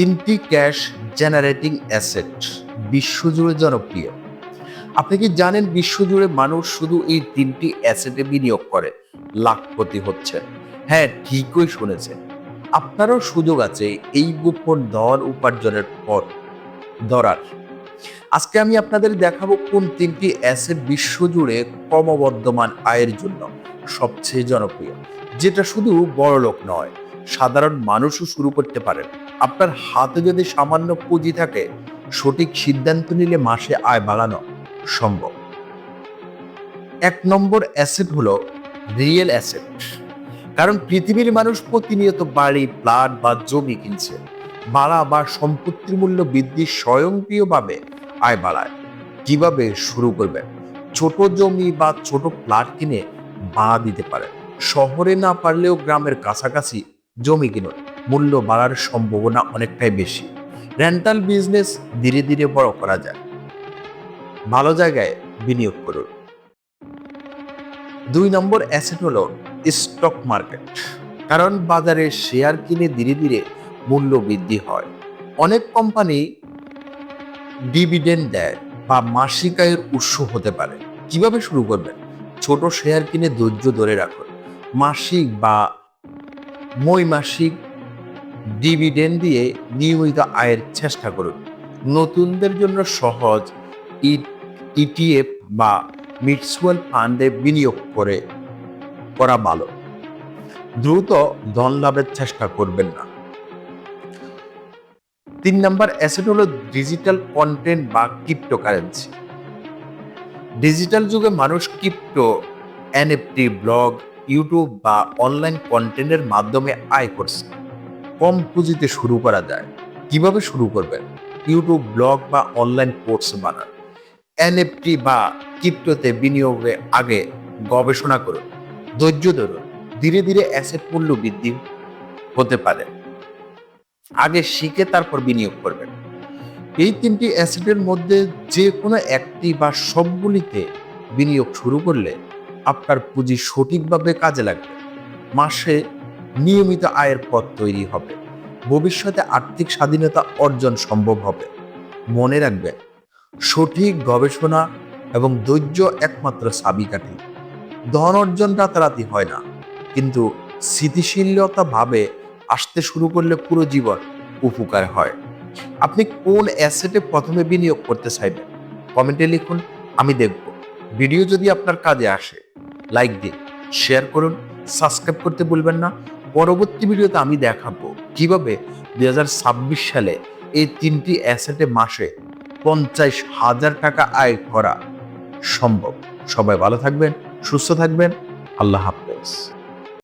তিনটি cash generating asset বিশ্বজুড়ে জনপ্রিয়। আপনি কি জানেন বিশ্বজুড়ে মানুষ শুধু এই তিনটি অ্যাসেটে বিনিয়োগ করে? লাখপতি হচ্ছে হ্যাঁ ঠিকই শুনেছেন। আপনারও সুযোগ আছে এই গোপন ধন উপার্জনের পর ধরার। আজকে আমি আপনাদের দেখাবো কোন তিনটি অ্যাসেট বিশ্বজুড়ে ক্রমবর্ধমান আয়ের জন্য সবচেয়ে জনপ্রিয়, যেটা শুধু বড়লোক নয় সাধারণ মানুষও শুরু করতে পারেন। আপনার হাতে যদি সামান্য পুঁজি থাকে, সঠিক সিদ্ধান্ত নিলে মাসে আয় বাড়ানো সম্ভব। এক নম্বর অ্যাসেট হলো রিয়েল অ্যাসেট। কারণ পৃথিবীর মানুষ প্রতিনিয়ত বাড়ি, প্লাট বা জমি কিনছে। বাড়া বা সম্পত্তির মূল্য বৃদ্ধি স্বয়ংক্রিয়ভাবে আয় বাড়ায়। কীভাবে শুরু করবেন? ছোট জমি বা ছোট প্লাট কিনে ভাড়া দিতে পারেন। শহরে না পারলেও গ্রামের কাছাকাছি জমি কিনুন। মূল্য বাড়ার সম্ভাবনা অনেকটাই বেশি। রেন্টাল বিজনেস ধীরে ধীরে বড় করা যায় ভালো জায়গায় বিনিয়োগ করুন। দুই নম্বর অ্যাসেট হলো স্টক মার্কেট কারণ বাজারে শেয়ার কিনে ধীরে ধীরে মূল্য বৃদ্ধি হয়। অনেক কোম্পানি ডিভিডেন্ড দেয় বা মাসিক আয়ের উৎস হতে পারে। কীভাবে শুরু করবেন? ছোট শেয়ার কিনে ধৈর্য ধরে রাখুন। মাসিক বা মৈমাসিক ডিভিডেন্ড দিয়ে নিয়মিত আয়ের চেষ্টা করুন। নতুনদের জন্য সহজ ইটিএফ বা মিউচুয়াল ফান্ডে বিনিয়োগ করে, করা ভালো। দ্রুত ধন লাভের চেষ্টা করবেন না। তিন নাম্বার অ্যাসেট হলো ডিজিটাল কন্টেন্ট বা ক্রিপ্টোকারেন্সি। ডিজিটাল যুগে মানুষ ক্রিপ্টো, এনএফটি, ব্লগ ইউটিউব বা অনলাইন কন্টেন্টের মাধ্যমে আয় করছে। কম পুঁজিতে শুরু করা যায়। কীভাবে শুরু করবেন? ইউটিউব ব্লগ বা অনলাইন কোর্স বানান। এনএফটি বা ক্রিপ্টোতে বিনিয়োগে আগে গবেষণা করুন। ধৈর্য ধরুন। ধীরে ধীরে অ্যাসেট মূল্য বৃদ্ধি হতে পারে। আগে শিখে তারপর বিনিয়োগ করবেন। এই তিনটি অ্যাসেটের মধ্যে যে কোনো একটি বা সবগুলিতে বিনিয়োগ শুরু করলে আপনার পুঁজি সঠিকভাবে কাজে লাগবে। মাসে নিয়মিত আয়ের পথ তৈরি হবে। ভবিষ্যতে আর্থিক স্বাধীনতা অর্জন সম্ভব হবে। মনে রাখবেন, সঠিক গবেষণা এবং ধৈর্য একমাত্র চাবিকাঠি। ধন অর্জন রাতারাতি হয় না, কিন্তু স্থিতিশীলতা ভাবে আসতে শুরু করলে পুরো জীবন উপকার হয়। আপনি কোন অ্যাসেটে প্রথমে বিনিয়োগ করতে চাইবেন? কমেন্টে লিখুন, আমি দেখব। ভিডিও যদি আপনার কাজে আসে লাইক দিয়ে শেয়ার করুন সাবস্ক্রাইব করতে ভুলবেন না। পরবর্তী ভিডিওতে আমি দেখাবো কীভাবে দুই হাজার ছাব্বিশ সালে এই তিনটি অ্যাসেটে মাসে পঞ্চাশ হাজার টাকা আয় করা সম্ভব। সবাই ভালো থাকবেন, সুস্থ থাকবেন। আল্লাহ হাফেজ।